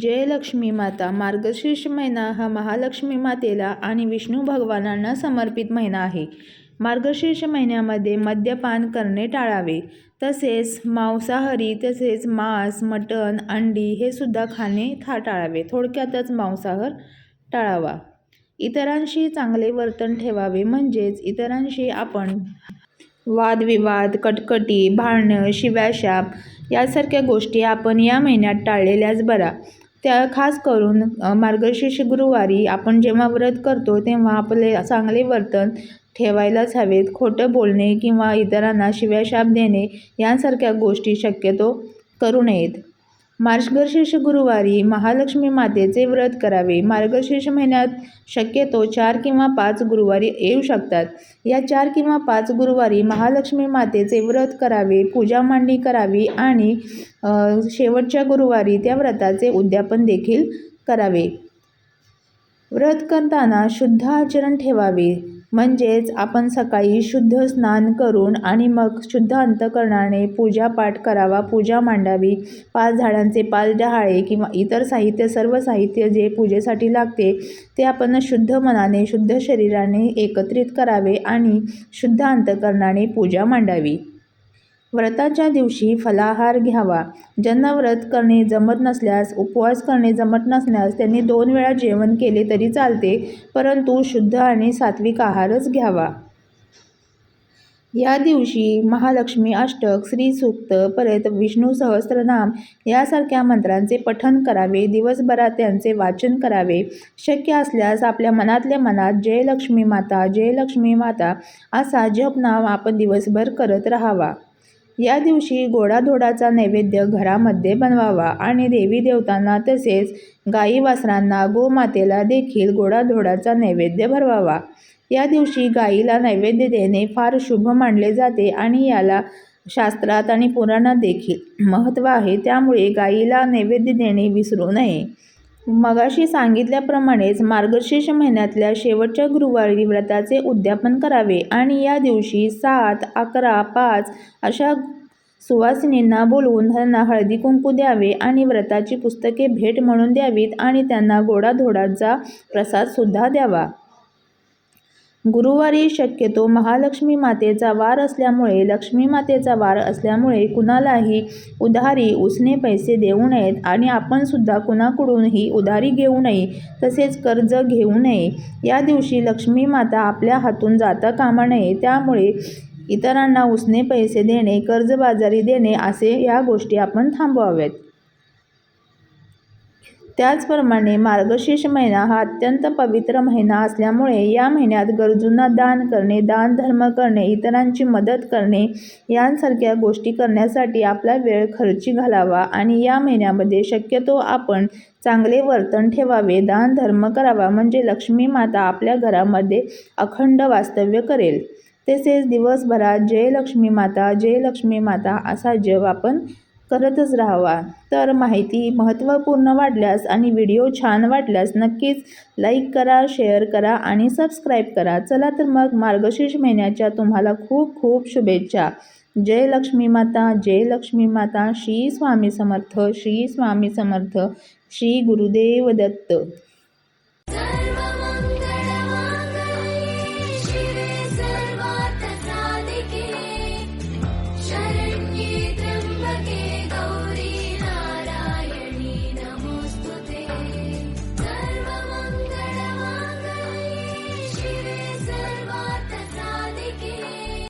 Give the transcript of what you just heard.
जयलक्ष्मी माता मार्गशीर्ष महिना हा महालक्ष्मी मातेला आणि विष्णू भगवानांना समर्पित महिना आहे. मार्गशीर्ष महिन्यामध्ये मद्यपान करणे टाळावे. तसेच मांसाहारी तसेच मांस मटण अंडी हे सुद्धा खाणे था टाळावे. थोडक्यातच मांसाहार टाळावा. इतरांशी चांगले वर्तन ठेवावे म्हणजेच इतरांशी आपण वादविवाद कटकटी भांडणं शिव्याशाप यासारख्या गोष्टी आपण या महिन्यात टाळलेल्याच बरा. त्या खास करून मार्गशीर्ष गुरुवारी आपण जेव्हा व्रत करतो तेव्हा आपले चांगले वर्तन ठेवायलाच हवेत. खोटं बोलणे किंवा इतरांना शिव्याशाप देणे यांसारख्या गोष्टी शक्यतो करू नयेत. मार्गशीर्ष गुरुवारी महालक्ष्मी मातेचे व्रत करावे. मार्गशीर्ष महिन्यात शक्यतो चार किंवा पाच गुरुवारी येऊ शकतात. या चार किंवा पाच गुरुवारी महालक्ष्मी मातेचे व्रत करावे पूजा मांडणी करावी आणि शेवटच्या गुरुवारी त्या व्रताचे उद्यापन देखील करावे. व्रत करताना शुद्ध आचरण ठेवावे. म्हणजेच आपण सकाळी शुद्ध स्नान करून आणि मग शुद्ध अंतकरणाने पूजापाठ करावा पूजा मांडावी. पाच झाडांचे पाच डहाळे किंवा इतर साहित्य सर्व साहित्य जे पूजेसाठी लागते ते आपण शुद्ध मनाने शुद्ध शरीराने एकत्रित करावे आणि शुद्ध अंतकरणाने पूजा मांडावी. व्रताच्या दिवशी फलाहार घ्यावा. ज्यांना व्रत करणे जमत नसल्यास उपवास करणे जमत नसल्यास त्यांनी दोन वेळा जेवण केले तरी चालते परंतु शुद्ध आणि सात्विक आहारच घ्यावा. या दिवशी महालक्ष्मी अष्टक श्री सूक्त परत विष्णू सहस्त्रनाम यासारख्या मंत्रांचे पठन करावे दिवसभरात त्यांचे वाचन करावे. शक्य असल्यास आपल्या मनातल्या मनात जय लक्ष्मी माता जय लक्ष्मी माता असा जप नाव आपण दिवसभर करत राहावा. या दिवशी गोडाधोडाचा नैवेद्य घरामध्ये बनवावा आणि देवी देवतांना तसेच गाई वासरांना गोमातेला देखील गोडाधोडाचा नैवेद्य भरवावा. या दिवशी गाईला नैवेद्य देणे फार शुभ मानले जाते आणि याला शास्त्रात आणि पुराणात देखील महत्त्व आहे. त्यामुळे गाईला नैवेद्य देणे विसरू नये. मगाशी सांगितल्याप्रमाणेच मार्गशीर्ष महिन्यातल्या शेवटच्या गुरुवारी व्रताचे उद्यापन करावे आणि या दिवशी सात अकरा पाच अशा सुवासिनींना बोलवून त्यांना हळदी कुंकू द्यावे आणि व्रताची पुस्तके भेट म्हणून द्यावीत आणि त्यांना गोडाधोडाचा प्रसादसुद्धा द्यावा. गुरुवारी शक्यतो महालक्ष्मी मातेचा वार असल्यामुळे लक्ष्मी मातेचा वार असल्यामुळे कुणालाही उधारी उसने पैसे देऊ नयेत आणि आपण सुद्धा कुणाकडूनही उधारी घेऊ नये तसेच कर्ज घेऊ नये. या दिवशी लक्ष्मी माता आपल्या हातून जाता कामा नये. त्यामुळे इतरांना उसने पैसे देणे कर्जबाजारी देणे असे या गोष्टी आपण थांबवाव्यात. त्याचप्रमाणे मार्गशीर्ष महिना हा अत्यंत पवित्र महिना असल्यामुळे या महिन्यात गरजूंना दान करणे दान धर्म करणे इतरांची मदत करणे यांसारख्या गोष्टी करण्यासाठी आपला वेळ खर्ची घालावा आणि या महिन्यामध्ये शक्यतो आपण चांगले वर्तन ठेवावे. दान धर्म करावा म्हणजे लक्ष्मी माता आपल्या घरामध्ये अखंड वास्तव्य करेल. तसेच दिवसभरात जय लक्ष्मी माता जय लक्ष्मी माता असा जप आपण करतच राहावा. तर माहिती महत्त्वपूर्ण वाटल्यास आणि व्हिडिओ छान वाटल्यास नक्कीच लाईक करा शेअर करा आणि सबस्क्राईब करा. चला तर मग मार्गशीर्ष महिन्याच्या तुम्हाला खूप खूप शुभेच्छा. जय लक्ष्मी माता जय लक्ष्मी माता. श्री स्वामी समर्थ श्री स्वामी समर्थ. श्री गुरुदेव दत्त.